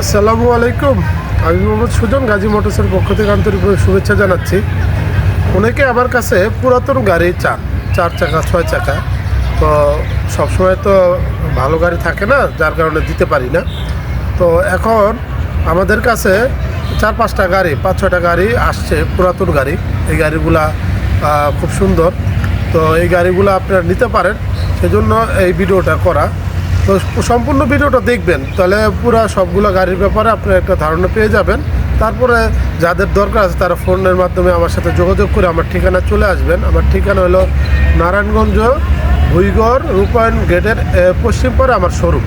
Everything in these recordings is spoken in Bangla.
আসসালামু আলাইকুম। আমি মোহাম্মদ সুজন, গাজী মোটরসের পক্ষ থেকে আন্তরিকভাবে শুভেচ্ছা জানাচ্ছি। অনেকে আমার কাছে পুরাতন গাড়ি চান, চার চাকা, ছয় চাকা। তো সবসময় তো ভালো গাড়ি থাকে না, যার কারণে দিতে পারি না। তো এখন আমাদের কাছে চার পাঁচটা গাড়ি, পাঁচ ছটা গাড়ি আসছে, পুরাতন গাড়ি। এই গাড়িগুলা খুব সুন্দর। তো এই গাড়িগুলো আপনারা নিতে পারেন। সেজন্য এই ভিডিওটা করা। তো সম্পূর্ণ ভিডিওটা দেখবেন, তাহলে পুরো সবগুলো গাড়ির ব্যাপারে আপনারা একটা ধারণা পেয়ে যাবেন। তারপরে যাদের দরকার আছে তারা ফোনের মাধ্যমে আমার সাথে যোগাযোগ করে আমার ঠিকানা চলে আসবেন। আমার ঠিকানা হলো নারায়ণগঞ্জ, ভুইগড়, রূপায়ণ গেটের পশ্চিম পারে আমার শোরুম।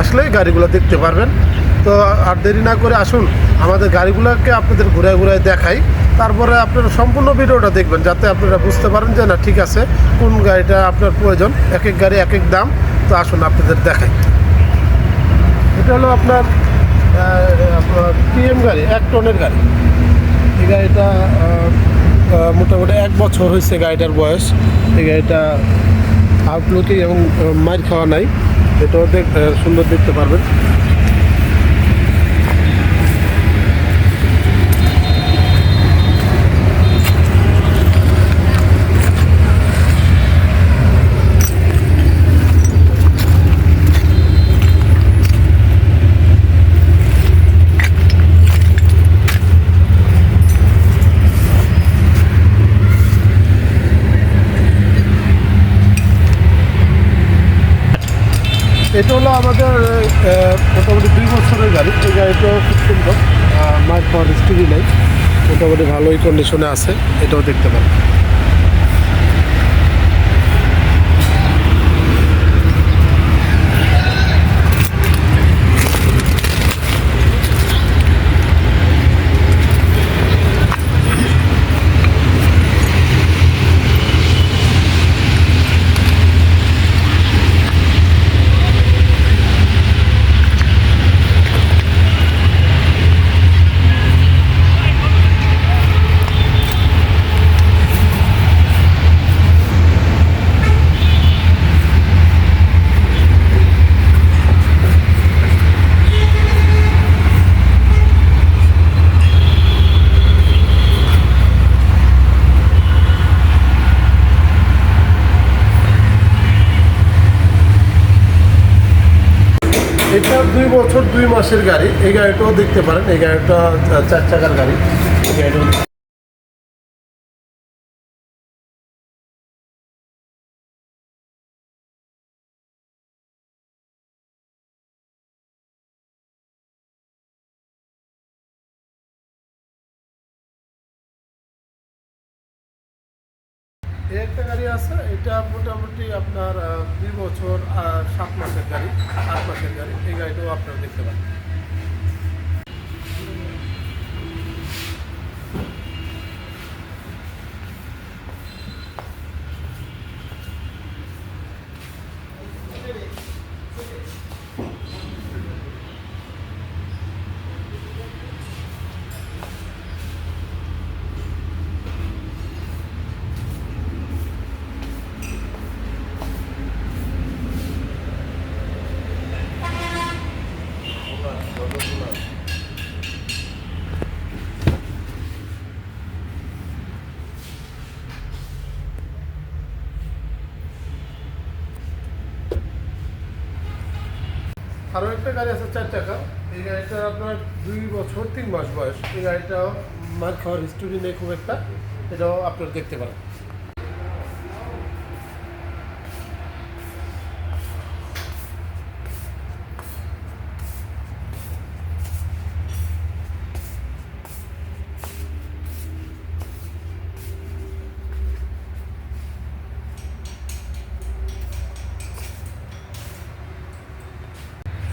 আসলেই গাড়িগুলো দেখতে পারবেন। তো আর দেরি না করে আসুন, আমাদের গাড়িগুলোকে আপনাদের ঘুরে ঘুরে দেখাই। তারপরে আপনারা সম্পূর্ণ ভিডিওটা দেখবেন, যাতে আপনারা বুঝতে পারেন যে না ঠিক আছে, কোন গাড়িটা আপনার প্রয়োজন, এক এক গাড়ি এক এক দাম। তো আসুন আপনাদের দেখাই। এটা হলো আপনার পিএম গাড়ি, এক টনের গাড়ি। এই গাড়িটা মোটামুটি এক বছর হয়েছে গাড়িটার বয়স। এই গাড়িটা আউটলুকি এবং মাইর খাওয়া নাই। এটাও সুন্দর দেখতে পারবেন। এটা হলো আমাদের মোটামুটি দুই বছরের গাড়ি। এই গাড়িটাও খুব সুন্দর। মাইক পাওয়ার স্টিভি নেই। মোটামুটি ভালোই কন্ডিশনে আছে। এটাও দেখতে পারেন। এটা দুই বছর দুই মাসের গাড়ি। এই গাড়িটাও দেখতে পারেন, এই গাড়িটা চার চাকার গাড়ি। এই গাড়িটাও এই একটা গাড়ি আছে, এটা মোটামুটি আপনার দুই বছর আর সাত মাসের গাড়ি, আট মাসের গাড়ি। এই গাড়িটাও আপনারা দেখতে পারেন আরও একটা গাড়ি আছে চার চাকা। এই গাড়িটা আপনার দুই বছর, তিন মাস বয়স। এই গাড়িটা মার খাওয়ার হিস্টোরি নেই খুব একটা। এটাও আপনার দেখতে পারেন।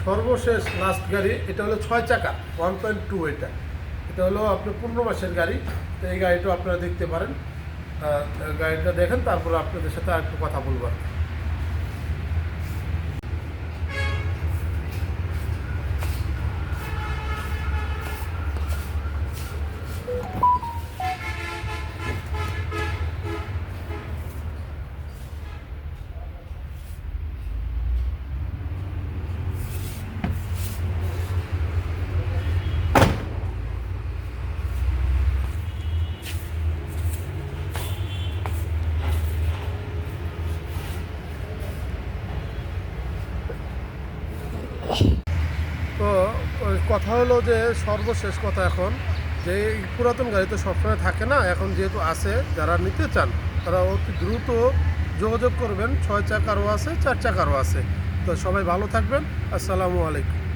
সর্বশেষ লাস্ট গাড়ি, এটা হলো ছয় চাকা ওয়ান পয়েন্ট টু এটা। এটা হলো আপনার পূর্ণ মাসের গাড়ি। তো এই গাড়িটাও আপনারা দেখতে পারেন। গাড়িটা দেখেন, তারপর আপনাদের সাথে আর একটু কথা বলব কথা হলো যে সর্বশেষ কথা এখন, যে এই পুরাতন গাড়ি তো সবসময় থাকে না, এখন যেহেতু আছে, যারা নিতে চান, তারা অতি দ্রুত যোগাযোগ করবেন, ছয় চাকারও আছে, চার চাকারও আছে। তো সবাই ভালো থাকবেন, আসসালামু আলাইকুম।